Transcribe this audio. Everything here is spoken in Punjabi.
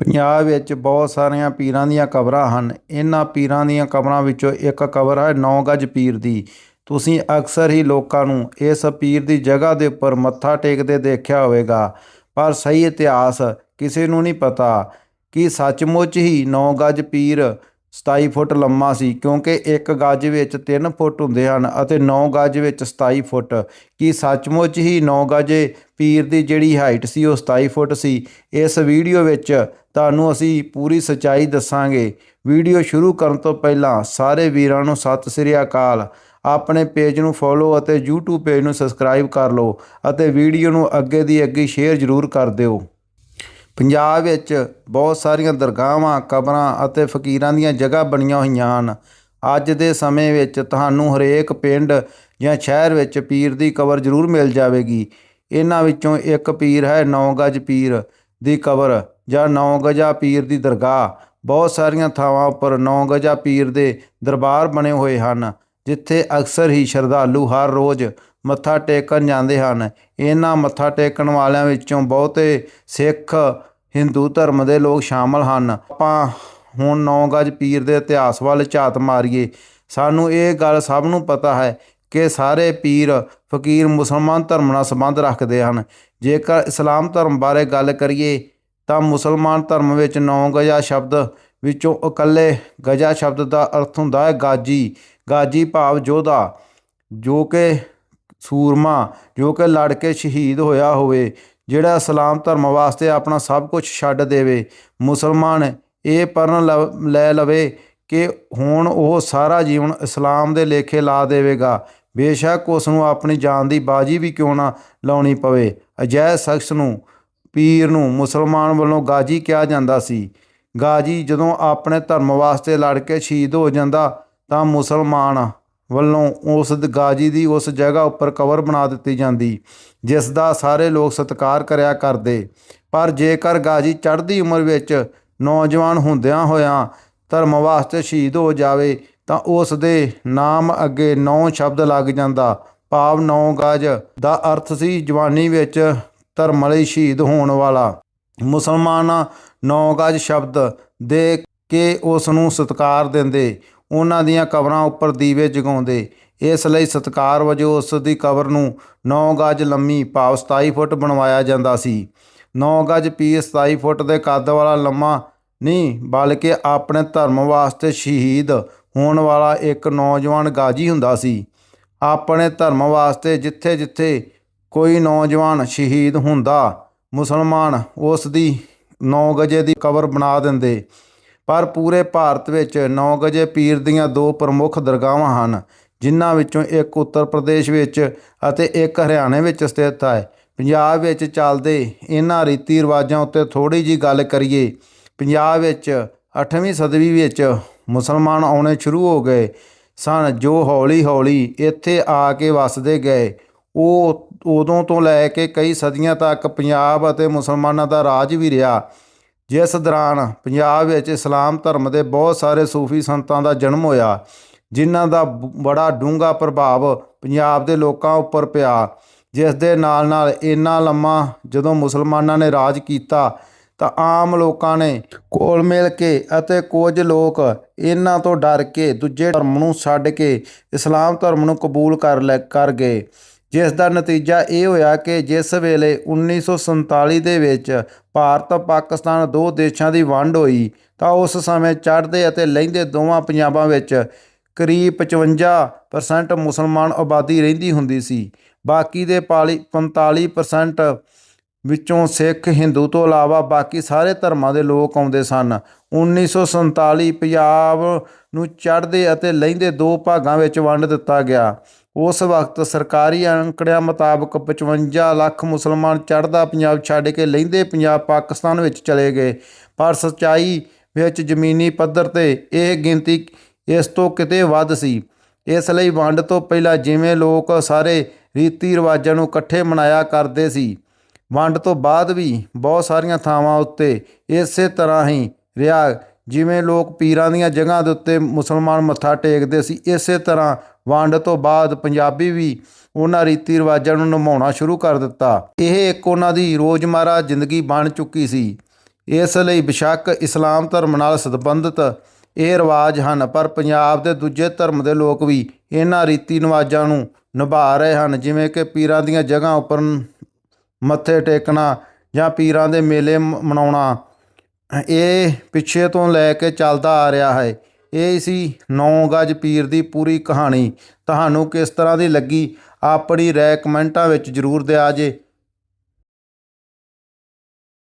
ਪੰਜਾਬ ਵਿੱਚ ਬਹੁਤ ਸਾਰੀਆਂ ਪੀਰਾਂ ਦੀਆਂ ਕਬਰਾਂ ਹਨ। ਇਹਨਾਂ ਪੀਰਾਂ ਦੀਆਂ ਕਬਰਾਂ ਵਿੱਚੋਂ ਇੱਕ ਕਬਰ ਹੈ ਨੌ ਗਜ ਪੀਰ ਦੀ। ਤੁਸੀਂ ਅਕਸਰ ਹੀ ਲੋਕਾਂ ਨੂੰ ਇਸ ਪੀਰ ਦੀ ਜਗ੍ਹਾ ਦੇ ਉੱਪਰ ਮੱਥਾ ਟੇਕਦੇ ਦੇਖਿਆ ਹੋਵੇਗਾ। ਪਰ ਸਹੀ ਇਤਿਹਾਸ ਕਿਸੇ ਨੂੰ ਨਹੀਂ ਪਤਾ ਕਿ ਸੱਚਮੁੱਚ ਹੀ ਨੌ ਗਜ ਪੀਰ 27 ਫੁੱਟ ਲੰਮਾ ਸੀ, ਕਿਉਂਕਿ ਇੱਕ ਗੱਜ ਵਿੱਚ 3 ਫੁੱਟ ਹੁੰਦੇ ਹਨ ਅਤੇ 9 ਗੱਜ ਵਿੱਚ 27 ਫੁੱਟ। ਕੀ ਸੱਚਮੁੱਚ ਹੀ 9 ਗਜੇ ਪੀਰ ਦੀ ਜਿਹੜੀ ਹਾਈਟ ਸੀ, ਉਹ 27 ਫੁੱਟ ਸੀ? ਇਸ ਵੀਡੀਓ ਵਿੱਚ ਤੁਹਾਨੂੰ ਅਸੀਂ ਪੂਰੀ ਸਚਾਈ ਦੱਸਾਂਗੇ। ਵੀਡੀਓ ਸ਼ੁਰੂ ਕਰਨ ਤੋਂ ਪਹਿਲਾਂ ਸਾਰੇ ਵੀਰਾਂ ਨੂੰ ਸਤਿ ਸ੍ਰੀ ਅਕਾਲ। ਆਪਣੇ ਪੇਜ ਨੂੰ ਫੋਲੋ ਅਤੇ YouTube ਪੇਜ ਨੂੰ ਸਬਸਕ੍ਰਾਈਬ ਕਰ ਲਓ ਅਤੇ ਵੀਡੀਓ ਨੂੰ ਅੱਗੇ ਦੀ ਅੱਗੇ ਸ਼ੇਅਰ ਜ਼ਰੂਰ ਕਰ ਦਿਓ। ਪੰਜਾਬ ਵਿੱਚ ਬਹੁਤ ਸਾਰੀਆਂ ਦਰਗਾਹਾਂ, ਕਬਰਾਂ ਅਤੇ ਫਕੀਰਾਂ ਦੀਆਂ ਜਗ੍ਹਾ ਬਣੀਆਂ ਹੋਈਆਂ ਹਨ। ਅੱਜ ਦੇ ਸਮੇਂ ਵਿੱਚ ਤੁਹਾਨੂੰ ਹਰੇਕ ਪਿੰਡ ਜਾਂ ਸ਼ਹਿਰ ਵਿੱਚ ਪੀਰ ਦੀ ਕਬਰ ਜ਼ਰੂਰ ਮਿਲ ਜਾਵੇਗੀ। ਇਹਨਾਂ ਵਿੱਚੋਂ ਇੱਕ ਪੀਰ ਹੈ ਨੌ ਗਜ ਪੀਰ ਦੀ ਕਬਰ ਜਾਂ ਨੌ ਗਜਾ ਪੀਰ ਦੀ ਦਰਗਾਹ। ਬਹੁਤ ਸਾਰੀਆਂ ਥਾਵਾਂ ਉੱਪਰ ਨੌ ਗਜਾ ਪੀਰ ਦੇ ਦਰਬਾਰ ਬਣੇ ਹੋਏ ਹਨ। ਜਿੱਥੇ ਅਕਸਰ ਹੀ ਸ਼ਰਧਾਲੂ ਹਰ ਰੋਜ਼ ਮੱਥਾ ਟੇਕਣ ਜਾਂਦੇ ਹਨ। ਇਹਨਾਂ ਮੱਥਾ ਟੇਕਣ ਵਾਲਿਆਂ ਵਿੱਚੋਂ ਬਹੁਤੇ ਸਿੱਖ ਹਿੰਦੂ ਧਰਮ ਦੇ ਲੋਕ ਸ਼ਾਮਲ ਹਨ। ਆਪਾਂ ਹੁਣ ਨੌ ਗਜ ਪੀਰ ਦੇ ਇਤਿਹਾਸ ਵੱਲ ਝਾਤ ਮਾਰੀਏ। ਸਾਨੂੰ ਇਹ ਗੱਲ ਸਭ ਨੂੰ ਪਤਾ ਹੈ ਕਿ ਸਾਰੇ ਪੀਰ ਫਕੀਰ ਮੁਸਲਮਾਨ ਧਰਮ ਨਾਲ ਸੰਬੰਧ ਰੱਖਦੇ ਹਨ। ਜੇਕਰ ਇਸਲਾਮ ਧਰਮ ਬਾਰੇ ਗੱਲ ਕਰੀਏ ਤਾਂ ਮੁਸਲਮਾਨ ਧਰਮ ਵਿੱਚ ਨੌ ਗਜਾ ਸ਼ਬਦ ਵਿੱਚੋਂ ਇਕੱਲੇ ਗਜਾ ਸ਼ਬਦ ਦਾ ਅਰਥ ਹੁੰਦਾ ਹੈ ਗਾਜੀ। ਗਾਜੀ ਭਾਵ ਜੋਧਾ ਜੋ ਕਿ ਸੂਰਮਾ, ਜੋ ਕਿ ਲੜ ਕੇ ਸ਼ਹੀਦ ਹੋਇਆ ਹੋਵੇ, ਜਿਹੜਾ ਇਸਲਾਮ ਧਰਮ ਵਾਸਤੇ ਆਪਣਾ ਸਭ ਕੁਝ ਛੱਡ ਦੇਵੇ। ਮੁਸਲਮਾਨ ਇਹ ਪਰਨ ਲਵ- ਲੈ ਲਵੇ ਕਿ ਹੁਣ ਉਹ ਸਾਰਾ ਜੀਵਨ ਇਸਲਾਮ ਦੇ ਲੇਖੇ ਲਾ ਦੇਵੇਗਾ। ਬੇਸ਼ੱਕ ਉਸ ਨੂੰ ਆਪਣੀ ਜਾਨ ਦੀ ਬਾਜੀ ਵੀ ਕਿਉਂ ਨਾ ਲਾਉਣੀ ਪਵੇ। ਅਜਿਹੇ ਸ਼ਖਸ ਨੂੰ, ਪੀਰ ਨੂੰ ਮੁਸਲਮਾਨ ਵੱਲੋਂ ਗਾਜੀ ਕਿਹਾ ਜਾਂਦਾ ਸੀ। ਗਾਜੀ ਜਦੋਂ ਆਪਣੇ ਧਰਮ ਵਾਸਤੇ ਲੜ ਕੇ ਸ਼ਹੀਦ ਹੋ ਜਾਂਦਾ ਤਾਂ ਮੁਸਲਮਾਨ ਵੱਲੋਂ ਉਸ ਗਾਜੀ ਦੀ ਉਸ ਜਗ੍ਹਾ ਉੱਪਰ ਕਬਰ ਬਣਾ ਦਿੱਤੀ ਜਾਂਦੀ, ਜਿਸ ਦਾ ਸਾਰੇ ਲੋਕ ਸਤਿਕਾਰ ਕਰਿਆ ਕਰਦੇ। ਪਰ ਜੇਕਰ ਗਾਜੀ ਚੜ੍ਹਦੀ ਉਮਰ ਵਿੱਚ ਨੌਜਵਾਨ ਹੁੰਦਿਆਂ ਹੋਇਆਂ ਧਰਮ ਵਾਸਤੇ ਸ਼ਹੀਦ ਹੋ ਜਾਵੇ, ਤਾਂ ਉਸ ਦੇ ਨਾਮ ਅੱਗੇ ਨੌ ਸ਼ਬਦ ਲੱਗ ਜਾਂਦਾ। ਭਾਵ ਨੌ ਗਜ ਦਾ ਅਰਥ ਸੀ ਜਵਾਨੀ ਵਿੱਚ ਧਰਮ ਲਈ ਸ਼ਹੀਦ ਹੋਣ ਵਾਲਾ। ਮੁਸਲਮਾਨ ਨੌ ਗਜ ਸ਼ਬਦ ਦੇ ਕੇ ਉਸ ਨੂੰ ਸਤਿਕਾਰ ਦਿੰਦੇ। ਉਹਨਾਂ ਦੀਆਂ ਕਬਰਾਂ ਉੱਪਰ ਦੀਵੇ ਜਗਾਉਂਦੇ। ਇਸ ਲਈ ਸਤਿਕਾਰ ਵਜੋਂ ਉਸ ਦੀ ਕਬਰ ਨੂੰ 9 ਗਜ ਲੰਮੀ ਭਾਵ 27 ਫੁੱਟ ਬਣਵਾਇਆ ਜਾਂਦਾ ਸੀ। 9 ਗਜ ਪੀ 27 ਫੁੱਟ ਦੇ ਕੱਦ ਵਾਲਾ ਲੰਮਾ ਨਹੀਂ, ਬਲਕਿ ਆਪਣੇ ਧਰਮ ਵਾਸਤੇ ਸ਼ਹੀਦ ਹੋਣ ਵਾਲਾ ਇੱਕ ਨੌਜਵਾਨ ਗਾਜੀ ਹੁੰਦਾ ਸੀ। ਆਪਣੇ ਧਰਮ ਵਾਸਤੇ ਜਿੱਥੇ ਜਿੱਥੇ ਕੋਈ ਨੌਜਵਾਨ ਸ਼ਹੀਦ ਹੁੰਦਾ, ਮੁਸਲਮਾਨ ਉਸ ਦੀ 9 ਗਜੇ ਦੀ ਕਬਰ ਬਣਾ ਦਿੰਦੇ। ਪਰ ਪੂਰੇ ਭਾਰਤ ਵਿੱਚ 9 ਗਜੇ ਪੀਰ ਦੀਆਂ ਦੋ ਪ੍ਰਮੁੱਖ ਦਰਗਾਹਾਂ ਹਨ, ਜਿਨ੍ਹਾਂ ਵਿੱਚੋਂ ਇੱਕ ਉੱਤਰ ਪ੍ਰਦੇਸ਼ ਵਿੱਚ ਅਤੇ ਇੱਕ ਹਰਿਆਣੇ ਵਿੱਚ ਸਥਿਤ ਹੈ। ਪੰਜਾਬ ਵਿੱਚ ਚੱਲਦੇ ਇਹਨਾਂ ਰੀਤੀ ਰਿਵਾਜਾਂ ਉੱਤੇ ਥੋੜੀ ਜੀ ਗੱਲ ਕਰੀਏ, ਪੰਜਾਬ ਵਿੱਚ 8ਵੀਂ ਸਦੀ ਵਿੱਚ ਮੁਸਲਮਾਨ ਆਉਣੇ ਸ਼ੁਰੂ ਹੋ ਗਏ ਸਨ, ਜੋ ਹੌਲੀ ਹੌਲੀ ਇੱਥੇ ਆ ਕੇ ਵਸਦੇ ਗਏ। ਉਹ ਉਦੋਂ ਤੋਂ ਲੈ ਕੇ ਕਈ ਸਦੀਆਂ ਤੱਕ ਪੰਜਾਬ ਅਤੇ ਮੁਸਲਮਾਨਾਂ ਦਾ ਰਾਜ ਵੀ ਰਿਹਾ। ਜਿਸ ਦੌਰਾਨ ਪੰਜਾਬ ਵਿੱਚ ਇਸਲਾਮ ਧਰਮ ਦੇ ਬਹੁਤ ਸਾਰੇ ਸੂਫੀ ਸੰਤਾਂ ਦਾ ਜਨਮ ਹੋਇਆ, ਜਿਨ੍ਹਾਂ ਦਾ ਬ- ਬੜਾ ਡੂੰਘਾ ਪ੍ਰਭਾਵ ਪੰਜਾਬ ਦੇ ਲੋਕਾਂ ਉੱਪਰ ਪਿਆ, ਜਿਸ ਦੇ ਨਾਲ ਨਾਲ ਇੰਨਾ ਲੰਮਾ ਜਦੋਂ ਮੁਸਲਮਾਨਾਂ ਨੇ ਰਾਜ ਕੀਤਾ, ਤਾਂ ਆਮ ਲੋਕਾਂ ਨੇ ਕੋਲ ਮਿਲ ਕੇ ਅਤੇ ਕੁਝ ਲੋਕ ਇਹਨਾਂ ਤੋਂ ਡਰ ਕੇ ਦੂਜੇ ਧਰਮ ਨੂੰ ਛੱਡ ਕੇ ਇਸਲਾਮ ਧਰਮ ਨੂੰ ਕਬੂਲ ਕਰ ਲੈ, ਕਰ ਗਏ। ਜਿਸ ਦਾ ਨਤੀਜਾ ਇਹ ਹੋਇਆ ਕਿ ਜਿਸ ਵੇਲੇ 1947 ਦੇ ਵਿੱਚ ਭਾਰਤ, ਪਾਕਿਸਤਾਨ ਦੋ ਦੇਸ਼ਾਂ ਦੀ ਵੰਡ ਹੋਈ, ਤਾਂ ਉਸ ਸਮੇਂ ਚੜ੍ਹਦੇ ਅਤੇ ਲਹਿੰਦੇ ਦੋਵਾਂ ਪੰਜਾਬਾਂ ਵਿੱਚ ਕਰੀਬ 55% ਮੁਸਲਮਾਨ ਆਬਾਦੀ ਰਹਿੰਦੀ ਹੁੰਦੀ ਸੀ। ਬਾਕੀ ਦੇ ਪਾਲੀ 45% ਵਿੱਚੋਂ ਸਿੱਖ, ਹਿੰਦੂ ਤੋਂ ਇਲਾਵਾ ਬਾਕੀ ਸਾਰੇ ਧਰਮਾਂ ਦੇ ਲੋਕ ਆਉਂਦੇ ਸਨ। 1947 ਪੰਜਾਬ ਨੂੰ ਚੜ੍ਹਦੇ ਅਤੇ ਲਹਿੰਦੇ ਦੋ ਭਾਗਾਂ ਵਿੱਚ ਵੰਡ ਦਿੱਤਾ ਗਿਆ। ਉਸ ਵਕਤ ਸਰਕਾਰੀ ਅੰਕੜਿਆਂ ਮੁਤਾਬਕ 55 ਲੱਖ ਮੁਸਲਮਾਨ ਚੜ੍ਹਦਾ ਪੰਜਾਬ ਛੱਡ ਕੇ ਲਹਿੰਦੇ ਪੰਜਾਬ ਪਾਕਿਸਤਾਨ ਵਿੱਚ ਚਲੇ ਗਏ। ਪਰ ਸੱਚਾਈ ਵਿੱਚ ਜ਼ਮੀਨੀ ਪੱਧਰ ਤੇ ਇਹ ਗਿਣਤੀ ਇਸ ਤੋਂ ਕਿਤੇ ਵੱਧ ਸੀ। ਇਸ ਲਈ ਵੰਡ ਤੋਂ ਪਹਿਲਾਂ ਜਿਵੇਂ ਲੋਕ ਸਾਰੇ ਰੀਤੀ ਰਿਵਾਜਾਂ ਨੂੰ ਇਕੱਠੇ ਮਨਾਇਆ ਕਰਦੇ ਸੀ, ਵੰਡ ਤੋਂ ਬਾਅਦ ਵੀ ਬਹੁਤ ਸਾਰੀਆਂ ਥਾਵਾਂ ਉੱਤੇ ਇਸੇ ਤਰ੍ਹਾਂ ਹੀ ਰਿਹਾ, ਜਿਵੇਂ ਲੋਕ ਪੀਰਾਂ ਦੀਆਂ ਜਗ੍ਹਾ ਦੇ ਉੱਤੇ ਮੁਸਲਮਾਨ ਮੱਥਾ ਟੇਕਦੇ ਸੀ, ਇਸੇ ਤਰ੍ਹਾਂ ਵੰਡ ਤੋਂ ਬਾਅਦ ਪੰਜਾਬੀ ਵੀ ਉਹਨਾਂ ਰੀਤੀ ਰਿਵਾਜਾਂ ਨੂੰ ਨਿਭਾਉਣਾ ਸ਼ੁਰੂ ਕਰ ਦਿੱਤਾ। ਇਹ ਇੱਕ ਉਹਨਾਂ ਦੀ ਰੋਜ਼ਮਰਾ ਜ਼ਿੰਦਗੀ ਬਣ ਚੁੱਕੀ ਸੀ। ਇਸ ਲਈ ਬਿਸ਼ੱਕ ਇਸਲਾਮ ਧਰਮ ਨਾਲ ਸੰਬੰਧਿਤ ਇਹ ਰਿਵਾਜ ਹਨ, ਪਰ ਪੰਜਾਬ ਦੇ ਦੂਜੇ ਧਰਮ ਦੇ ਲੋਕ ਵੀ ਇਹਨਾਂ ਰੀਤੀ ਰਿਵਾਜਾਂ ਨੂੰ ਨਿਭਾ ਰਹੇ ਹਨ, ਜਿਵੇਂ ਕਿ ਪੀਰਾਂ ਦੀਆਂ ਜਗ੍ਹਾ ਉੱਪਰ ਮੱਥੇ ਟੇਕਣਾ ਜਾਂ ਪੀਰਾਂ ਦੇ ਮੇਲੇ ਮ- ਮਨਾਉਣਾ। ਇਹ ਪਿੱਛੇ ਤੋਂ ਲੈ ਕੇ ਚੱਲਦਾ ਆ ਰਿਹਾ ਹੈ। ਇਹ ਸੀ ਨੌ ਗਜ ਪੀਰ ਦੀ ਪੂਰੀ ਕਹਾਣੀ। ਤੁਹਾਨੂੰ ਕਿਸ ਤਰ੍ਹਾਂ ਦੀ ਲੱਗੀ? ਆਪਣੀ ਰਾਏ ਕਮੈਂਟਾਂ ਵਿੱਚ ਜ਼ਰੂਰ ਦਿਆ ਜੇ।